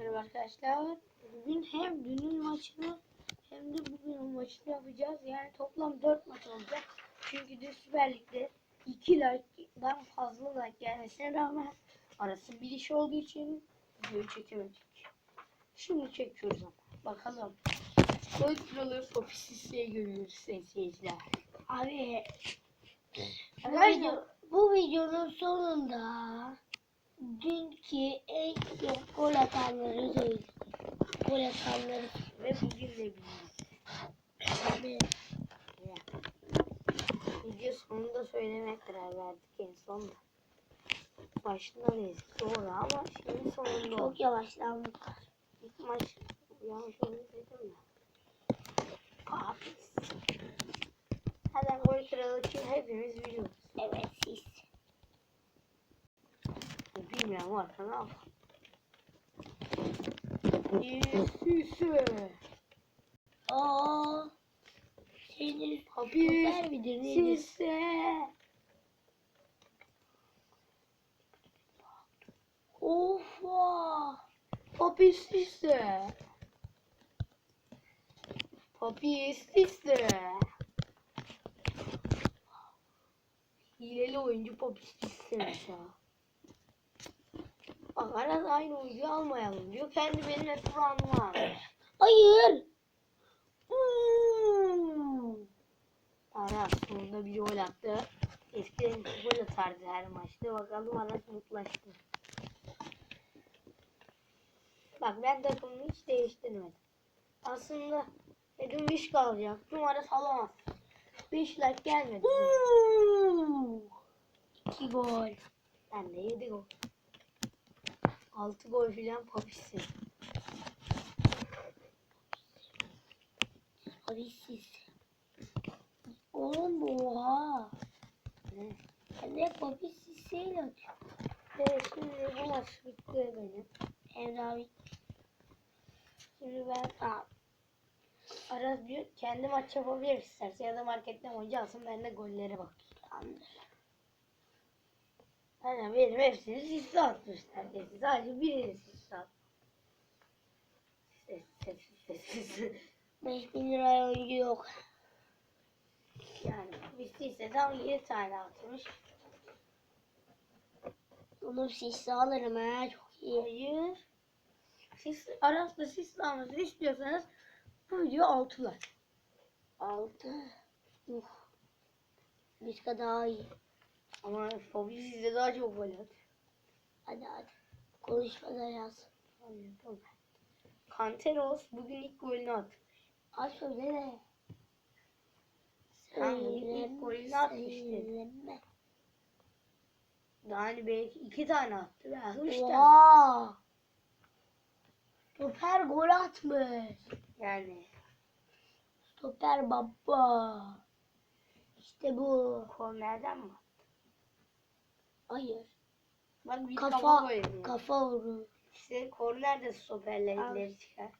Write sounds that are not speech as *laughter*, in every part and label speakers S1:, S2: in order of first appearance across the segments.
S1: Merhaba arkadaşlar. Bugün hem dünün maçını hem de bugünün maçını yapacağız. Yani toplam 4 maç olacak. Çünkü dün Süper Lig'de 2 like'dan fazla like gelmesine rağmen arası bir iş olduğu için videoyu çekemedik. Şimdi çekiyoruz ama. Bakalım. Gol kralı Fofisis'e görüyoruz seyirciler.
S2: Abi
S1: Arkadaşlar
S2: video, bu videonun sonunda dünkü en çok gol atanları söyleyeceğim. Gol atanları
S1: ve bugün de
S2: abi.
S1: Video sonunda söylemeye karar verdik en son da. Başında değiliz doğru ama şimdi sonunda oldu.
S2: Çok yavaşlandık.
S1: İlk maç oldu dedim mi? Abi. Hadi gol kralı kim hepimiz biliyoruz.
S2: Evet siz.
S1: Bilmiyorum arka ne yapalım. Süsü.
S2: Aa, senin süper midir nedir?
S1: Papi süsü. Papi süsü. Hileli oyuncu Papi. Bak arada aynı oyuncuyu almayalım diyor. Kendi benim hep puanım var. *clears throat*
S2: Hayır.
S1: Hmm. Ara sonunda bir gol attı. Eskiden gol atardı her maçta. Bakalım Aras mutlaştı. Bak ben takımını hiç değiştirmedim. Aslında dedim iş kalacaktım. Aras alamaz. 5 like gelmedi.
S2: Hmm. İki gol.
S1: Ben de 7 gol. 6 gol filan papisi.
S2: Abi siz. Oğlum oha.
S1: Ne?
S2: Ben de papi sisiyle atıyorum.
S1: Evet şimdi bu maç bitti benim.
S2: Emre abi.
S1: Şimdi ben aa, Aras diyor kendi maç yapabilir isterse ya da marketten oyuncu alsın ben de gollere bak.
S2: Tamamdır.
S1: Aynen benim hepsini sisli atmışlar. Hepsi sadece birini sisli at. Ses, ses, ses, ses.
S2: 5000 liraya oyuncu yok.
S1: Yani bittiyse tam 7 tane atmış.
S2: Onu sisi alırım ha çok iyi.
S1: Hayır. Siz Aras'la sisli almasını istiyorsanız bu video 6'lar.
S2: 6. Uh. Bizka daha iyi.
S1: Ama Fobi sizde daha çok gol at.
S2: Hadi hadi. Konuşmadan yaz.
S1: Hayır, tamam. Kanteros bugün ilk golünü attı.
S2: Aç söyle de.
S1: Sen bugün ilk golünü atmıştın.
S2: Söyleme.
S1: Daha hani belki iki tane attı. Ya, üç tane.
S2: Stoper gol atmış.
S1: Yani
S2: Stoper baba. İşte bu.
S1: kornerden mi?
S2: Hayır.
S1: Bak bir kafa,
S2: Kafa
S1: ediyor.
S2: kafa vurur.
S1: İşte korner de stoperler
S2: Al.
S1: ileri çıkar.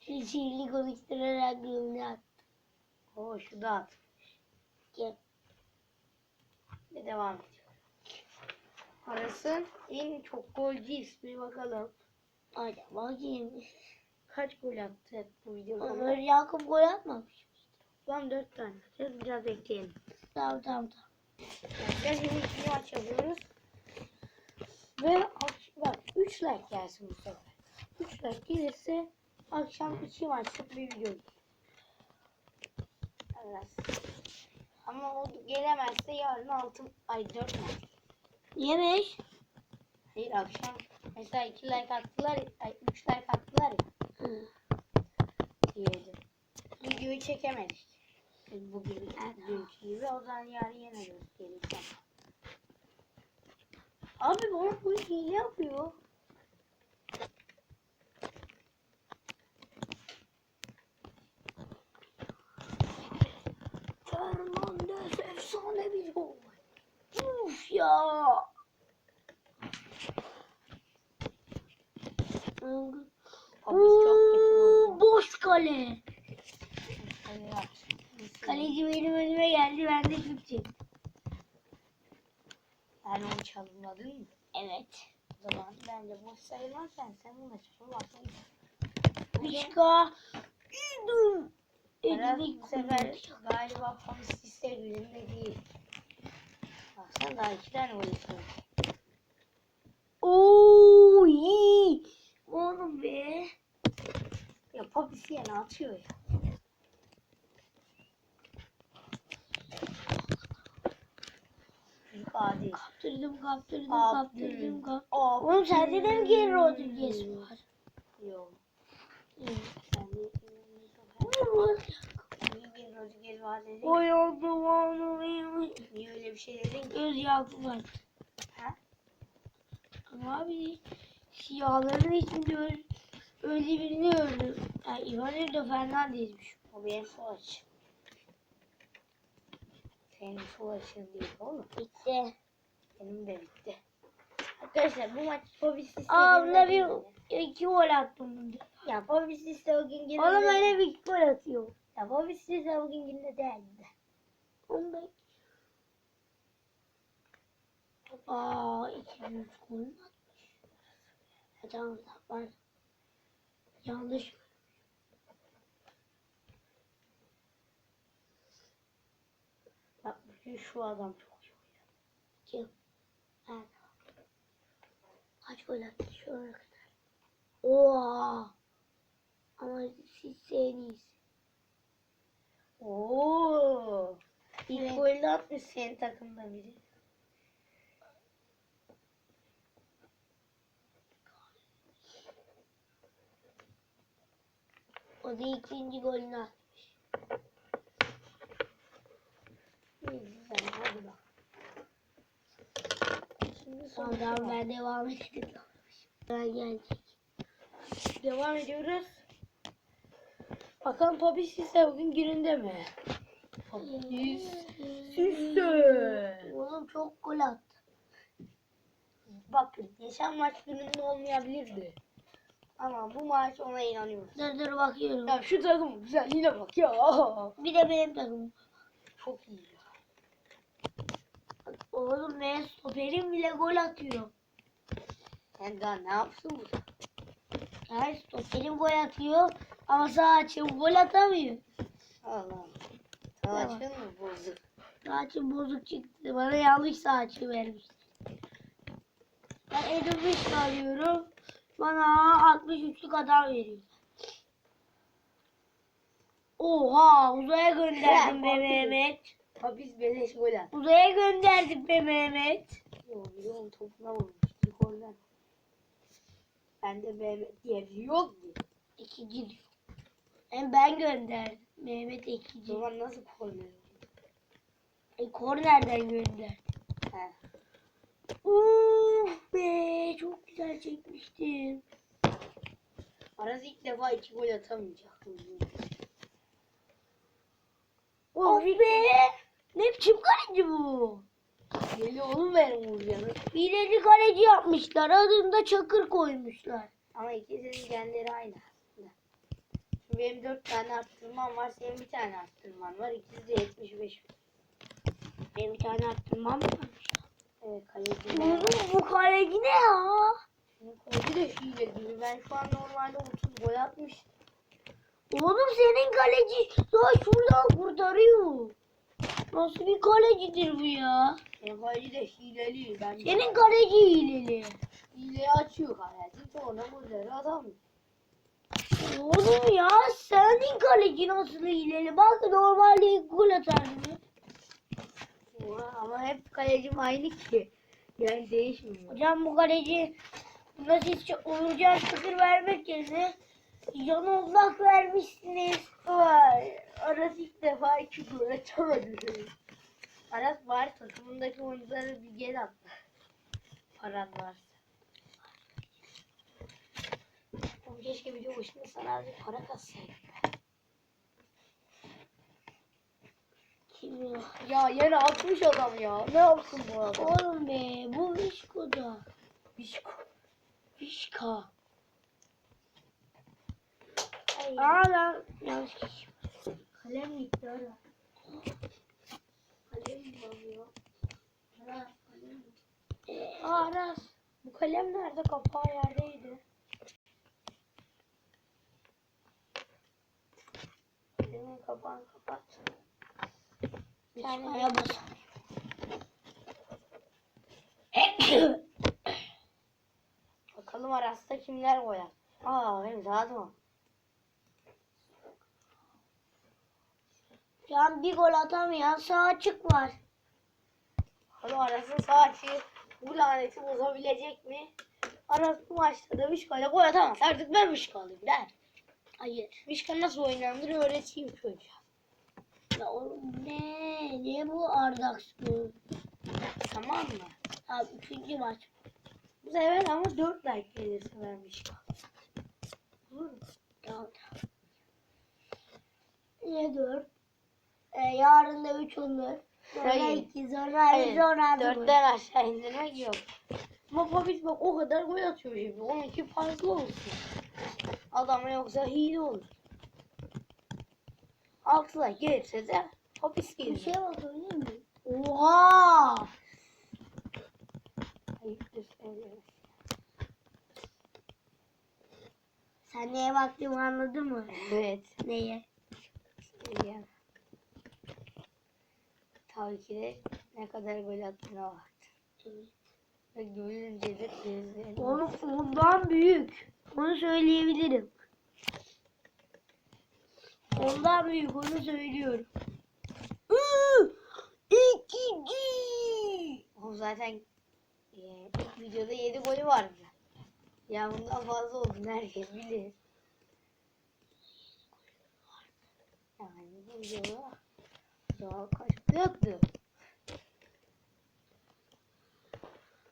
S2: Şu sihirli konuşturarak golünü at.
S1: Oo şu da at.
S2: Gel.
S1: Ve devam ediyor. Aras'ın en çok golcü ismi bakalım.
S2: Hadi bakayım.
S1: Kaç gol attı bu videoda?
S2: Ömer Yakup gol atmamış.
S1: Tam dört tane. Biraz, biraz bekleyelim.
S2: Tamam tamam tamam.
S1: İkinci maç yapıyoruz. Ve ak- bak 3 like gelsin bu sefer. 3 like gelirse akşam 2 maçlık bir video. Evet. Ama o gelemezse yarın 6 ay 4 maç.
S2: Yemiş.
S1: Hayır akşam mesela 2 like attılar, ay 3 like attılar ya diyelim. Videoyu çekemedik. Bugün dünkü gibi o zaman yarın yine göstereceğim. Abi bana bu hile yapıyor.
S2: Fernandez efsane bir gol. Uf ya.
S1: Abi çok kötü oldu.
S2: Boş kale. Kaleci benim önüme geldi ben de şut çektim.
S1: Ben onu çalımladın mı?
S2: Evet.
S1: O zaman bence boş sayılmaz sen bu maçı baktım.
S2: Vişka. İdum.
S1: Aras
S2: Elini
S1: bu sefer galiba liste gününde değil. Baksana daha iki tane gol atıyor.
S2: Oo iyi. Oğlum be.
S1: Ya polis yine atıyor ya. Adi.
S2: Kaptırdım kaptırdım kaptırdım kaptırdım. Oğlum sende de mi Geri Rodriguez var?
S1: Yok.
S2: Oy.
S1: Niye öyle bir şey dedin ki?
S2: Göz yağı var.
S1: Ha?
S2: Ama abi siyahların içinde öyle, öyle birini öldü. Yani İvan Evde Fernandez'miş.
S1: O benim sol Senin sol açın değil oğlum.
S2: Bitti.
S1: Benim de bitti. Arkadaşlar bu maç liste
S2: Aa
S1: değil
S2: bir iki gol attım bunda.
S1: Ya polis liste o gün gününde.
S2: Oğlum öyle bir gol atıyor.
S1: Ya polis liste o gün gününde değildi.
S2: Onda Aa iki yüz gol atmış? Tamam. var. Yanlış.
S1: Bak bugün şu adam çok iyi oynadı.
S2: Kim? Tamam. Kaç gol attı şu ana kadar? Oha. Ama siz en iyisi.
S1: Oo. İlk
S2: Evet.
S1: golü atmış senin takımda biri.
S2: O da ikinci golünü atmış.
S1: İyi güzel hadi bak. Şimdi
S2: ben devam edelim. Ben gelecek.
S1: Devam ediyoruz. Bakalım polis liste bugün gününde mi? Polis liste.
S2: Oğlum çok gol attı.
S1: Bakın geçen maç gününde olmayabilirdi. Ama bu maç ona inanıyoruz.
S2: Dur dur bakıyorum.
S1: Ya şu takım güzelliğine bak ya.
S2: Bir de benim takımım.
S1: Çok iyi.
S2: Oğlum ben stoperim bile gol atıyor.
S1: Sen daha ne yapsın bu?
S2: Yani stoperim gol atıyor ama sağ açım gol atamıyor.
S1: Allah. Savaşın mı bozuk?
S2: Sağ açım bozuk çıktı. Bana yanlış sağ açı vermişti. Ben Edilmiş alıyorum. Bana 63'lük adam veriyor. Oha uzaya gönderdim be Mehmet.
S1: Polis beleş gol at.
S2: Uzaya gönderdim be Mehmet.
S1: Yo biliyorum topuna vurmuş. Bir golden. Ben de Mehmet diye biri yok ki.
S2: İkinci diyor. Hem ben gönderdim. Mehmet ikinci.
S1: zaman nasıl korner?
S2: E, kornerden gönderdim.
S1: He.
S2: Uf be çok güzel çekmiştim.
S1: Aras ilk defa iki gol atamayacak.
S2: Of be. Ne biçim kaleci bu?
S1: Deli oğlum benim vuracağını.
S2: Hileli kaleci yapmışlar. Adında Çakır koymuşlar.
S1: Ama ikisinin genleri aynı aslında. Şimdi benim dört tane arttırmam var. Senin bir tane arttırman var. İkisi de 75.
S2: Benim bir tane attırmam varmış.
S1: Evet kaleci.
S2: Oğlum bu kaleci ne ya?
S1: Bunun kaleci de hile gibi. Ben şu an normalde 30 gol atmış.
S2: Oğlum senin kaleci daha şuradan kurtarıyor. Nasıl bir kalecidir bu ya?
S1: Benim kaleci de hileli. Ben
S2: Senin kaleci hileli.
S1: hileyi açıyor kaleci. Sonra golleri atamıyor.
S2: Oğlum ya senin kaleci nasıl hileli? Bak normalde gol.
S1: Oha, Ama hep kalecim aynı ki. Yani değişmiyor.
S2: Hocam bu kaleci siz çok Uğurcan Çakır vermek yerine Can Oblak vermişsiniz.
S1: Vay. Aras ilk defa iki gol atamadı. Aras bari takımındaki oyuncuları bir gel attı. Paran varsa. Oğlum keşke video başında sana azıcık para katsaydım.
S2: Kim ya?
S1: Ya yine atmış adam ya. Ne yapsın bu adam?
S2: Oğlum be bu Vişko'da.
S1: Bişko.
S2: Vişka. Aa lan yanlış kişi.
S1: Kalem gitti ara. Kalem ya? Aras kalem
S2: Aras.
S1: Bu kalem nerede? Kapağı yerdeydi. Kalemin kapağını kapat.
S2: Bir
S1: tane
S2: çıkaya bas. *coughs*
S1: Bakalım arasında kimler koyar. Aa benim zaten.
S2: Şu an bir gol atamayan sağ açık var.
S1: Bakalım arasın sağ açıyı bu laneti bozabilecek mi? Aras bu maçta da Vişka'yla gol atamaz. Artık ben Vişka'lıyım der.
S2: Hayır.
S1: Vişka nasıl oynanır öğreteyim çocuğa.
S2: Ya oğlum ne? Ne bu Ardax bu?
S1: Tamam mı?
S2: Abi üçüncü maç.
S1: Bu sefer ama 4 like gelirse ben Vişka. Olur mu?
S2: Tamam. Niye dört? Ee, yarın da üç olur. Sonra
S1: Hayır.
S2: iki, sonra
S1: Hayır,
S2: bir, sonra altı gol.
S1: dörtten aşağı indirmek yok. Ama Papis bak o kadar gol atıyor şimdi. Onunki fazla olsun. Adama yoksa hile olur. Altıda gelirse de Papis
S2: Bir
S1: gelir.
S2: şey bakabilir miyim? Oha!
S1: Ayıptır.
S2: Sen neye baktığımı anladın mı?
S1: Evet.
S2: Neye?
S1: söyleyeyim. Tabii ki de ne kadar gol attığına baktım. Ve görünce de gözlerim.
S2: Onu ondan büyük. Onu söyleyebilirim. Ondan büyük onu söylüyorum. İkinci.
S1: O zaten e, ilk videoda 7 golü vardı. Ya bundan fazla oldu herkes bilir. Yani bu videoda daha kaç attı?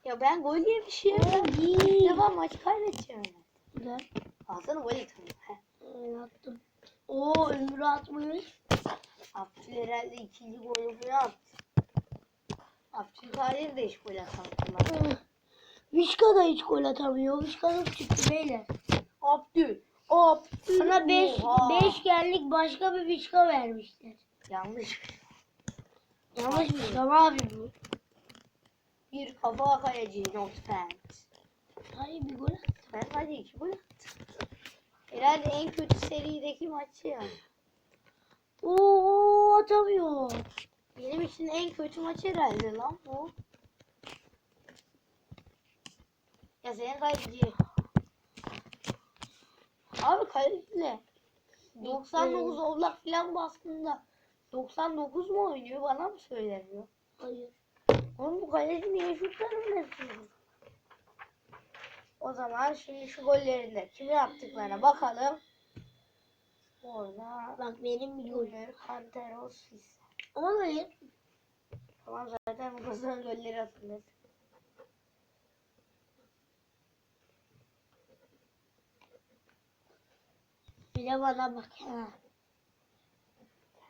S1: Ya ben gol yemişim. İlk
S2: İyi.
S1: defa maç kaybedeceğim.
S2: Güzel.
S1: Alsana gol.
S2: Evet, attım. Oo ömrü atmış.
S1: Abdül herhalde ikinci golü falan attı. Abdülkadir de hiç gol atamadı.
S2: Vişka da hiç gol atamıyor. Vişka da çıktı beyler.
S1: Abdül. Abdül.
S2: Sana 5
S1: Oha.
S2: beşgenlik başka bir Vişka vermişler.
S1: Yanlış.
S2: Yanlışmış ama abi bu.
S1: Bir kafa kaleci not fans.
S2: Hayır bir gol attı.
S1: Ben hadi iki gol attım. Herhalde en kötü serideki maçı ya.
S2: Oo atamıyor.
S1: Benim için en kötü maç herhalde lan bu. Ya senin kaleci. Abi kaleciyle 99 oblak falan baskında 99 mu oynuyor bana mı söylemiyor?
S2: Hayır.
S1: Oğlum bu kaleci niye şutlarını yapıyor? O zaman şimdi şu gollerinde kimi yaptıklarına bakalım. Orada
S2: Bak benim bir gol.
S1: Junior Canteros Sis.
S2: Ama hayır.
S1: Tamam zaten bu kızın golleri hatırladım.
S2: Bir de bana bak. Ha.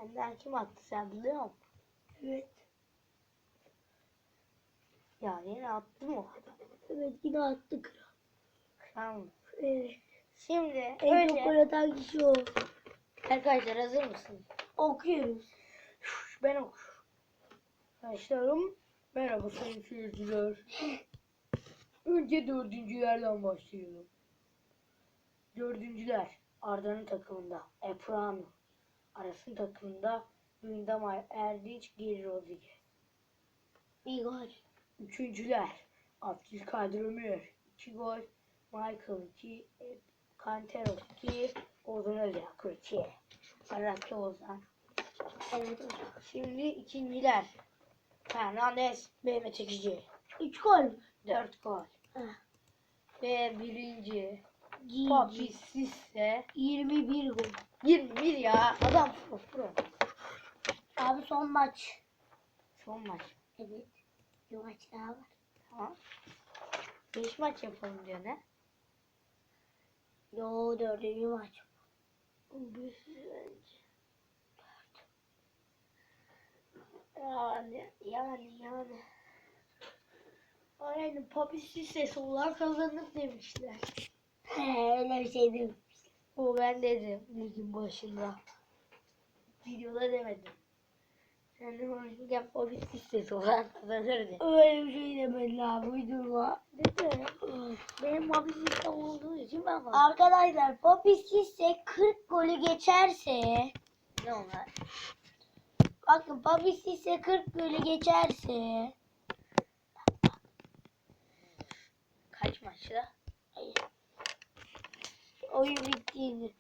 S1: Senden kim attı sen biliyor musun?
S2: Evet.
S1: Ya yine attı mı?
S2: Evet yine attık.
S1: Tamam.
S2: Evet.
S1: Şimdi
S2: En çok gol
S1: önce
S2: atan kişi o.
S1: arkadaşlar hazır mısın?
S2: Okuyoruz.
S1: Ben okuyorum. Arkadaşlarım merhaba sayın seyirciler. Önce dördüncülerden başlayalım. Dördüncüler Arda'nın takımında Eprano. Aras'ın takımında Lindamay, Erdinç, Rodriguez.
S2: Bir gol.
S1: Üçüncüler Abdülkadir Ömür 2 gol. Michael 2, Kanteros 2, Ozan Özak 2. Aratlı Ozan.
S2: Evet.
S1: Şimdi ikinciler Fernandez, Mehmet Ekici
S2: Üç gol.
S1: 4 gol.
S2: Ha.
S1: Ve birinci
S2: Gigi.
S1: Papi Sisse
S2: 21 gol.
S1: 21 ya adam pro pro.
S2: Abi son maç.
S1: Son maç.
S2: Evet. Bir maç daha var.
S1: Tamam. 5 maç yapalım diyor ne?
S2: Yo dördüncü maç.
S1: Yani yani yani. Aynen Papi Sisse olan kazanır demişler.
S2: He, öyle bir şey değil.
S1: O ben dedim ligin başında. Videoda demedim. Yani oyuncuken Bobby listesi olan kazanırdı.
S2: Öyle bir şey demedin abi uydurma.
S1: Dedi. Benim Bobby listem olduğu için ben kazandım.
S2: Arkadaşlar Popis ise 40 golü geçerse
S1: Ne onlar?
S2: bakın Popis ise 40 golü geçerse
S1: Kaç maçta?
S2: Hayır. Oyun bittiğini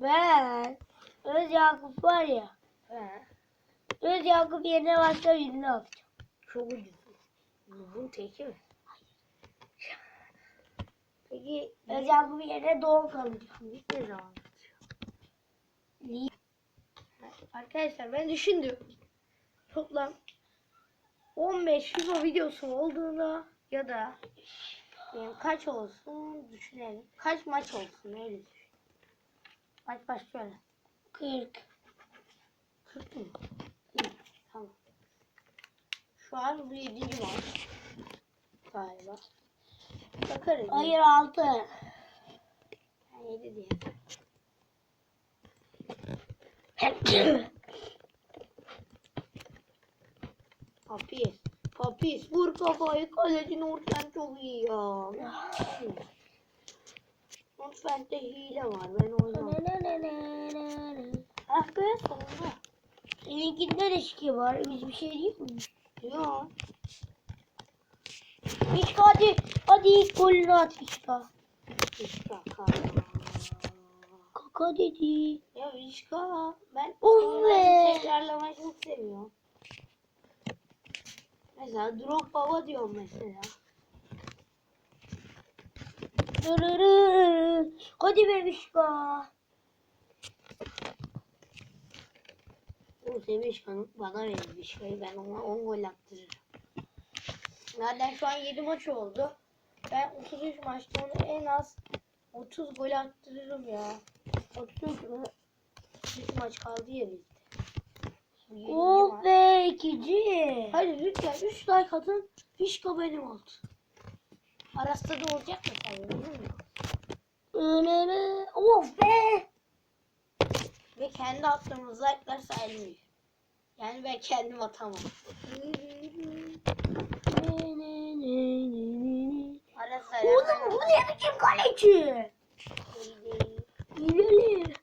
S2: ben Öz Yakup var ya
S1: He.
S2: Öz Yakup yerine başka birini alacağım.
S1: Çok ucuz. Bunun teki mi? Peki
S2: Öz Yakup yerine Doğu kalacağım.
S1: zaman bitiyor?
S2: Lig
S1: Arkadaşlar ben düşündüm. Toplam 15 FIFA videosu olduğunda ya da benim kaç olsun düşünelim. Kaç maç olsun öyle düşün. Maç başlıyor.
S2: 40
S1: 40 mı? İyi, tamam. Şu an bu 7. maç. Galiba. Bakarız.
S2: Hayır 6
S1: Ben 7 diye. *coughs* Papis vur kafayı kaleci Nurten çok iyi ya. Nurten'de hile var ben oynamam. Ah be sonunda.
S2: Seninkinde de şike var. Biz bir şey değil mi?
S1: Ya.
S2: Mişka hadi. Hadi ilk golünü at Mişka.
S1: İşka.
S2: Kaka dedi.
S1: Ya İşka. Ben
S2: Of
S1: sonradan
S2: be.
S1: Mesela drop baba diyorum mesela.
S2: Hadi be Mişka.
S1: O Sevişkan'ı bana verir şey. Ben ona 10 gol attırırım. Zaten şu an 7 maç oldu. Ben 33 maçta onu en az 30 gol attırırım ya. 33 mü? 3 maç kaldı ya bizde.
S2: Oh be ikinci.
S1: Hadi lütfen 3 like atın. Fişka benim oldu. Arasta da olacak mı?
S2: Dırırı. Of be.
S1: Ve kendi attığımız like'lar sayılmıyor. Yani ben kendim atamam.
S2: Oğlum bu ne biçim kaleci? Hileli.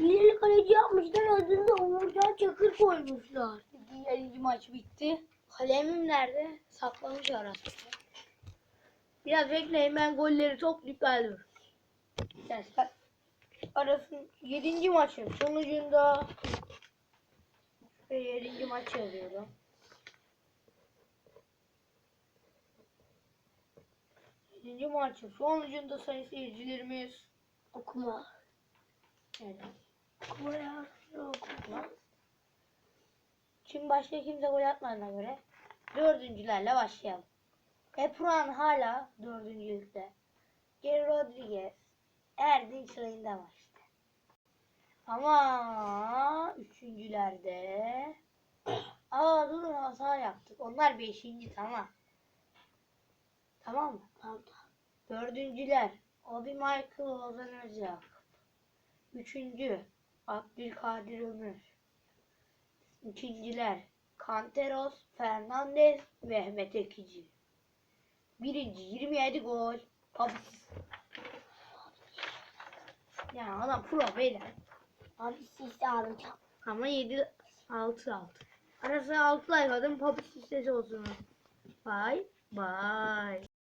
S2: Hileli kaleci yapmışlar adını Uğurcan Çakır koymuşlar.
S1: Diğer maç bitti. Kalemim nerede? Saklamış arasında. Biraz bekleyin ben golleri toplayıp geliyorum. Arkadaşlar arasın 7. maçın sonucunda ve 7. maç yazıyorum. Yedinci maçın sonucunda sayın seyircilerimiz
S2: Okuma.
S1: evet.
S2: Okuma ya. Okuma.
S1: Şimdi başka kimse gol atmadığına göre dördüncülerle başlayalım. Epran hala dördüncülükte. Geri Rodriguez, Erdinç sırayında var işte. Ama üçüncülerde *coughs* Aa durun hata yaptık. Onlar beşinci tamam. Tamam mı?
S2: Tamam.
S1: Dördüncüler Abi Michael Ozan Özyak. Üçüncü Abdülkadir Ömür. İkinciler Canteros, Fernandez, Mehmet Ekici. Birinci 27 gol. Papis. Yani adam pro beyler.
S2: Abi sizi alacağım.
S1: Ama 7 6 6. Arasına 6 like atın papis listesi olsun. Bye bye.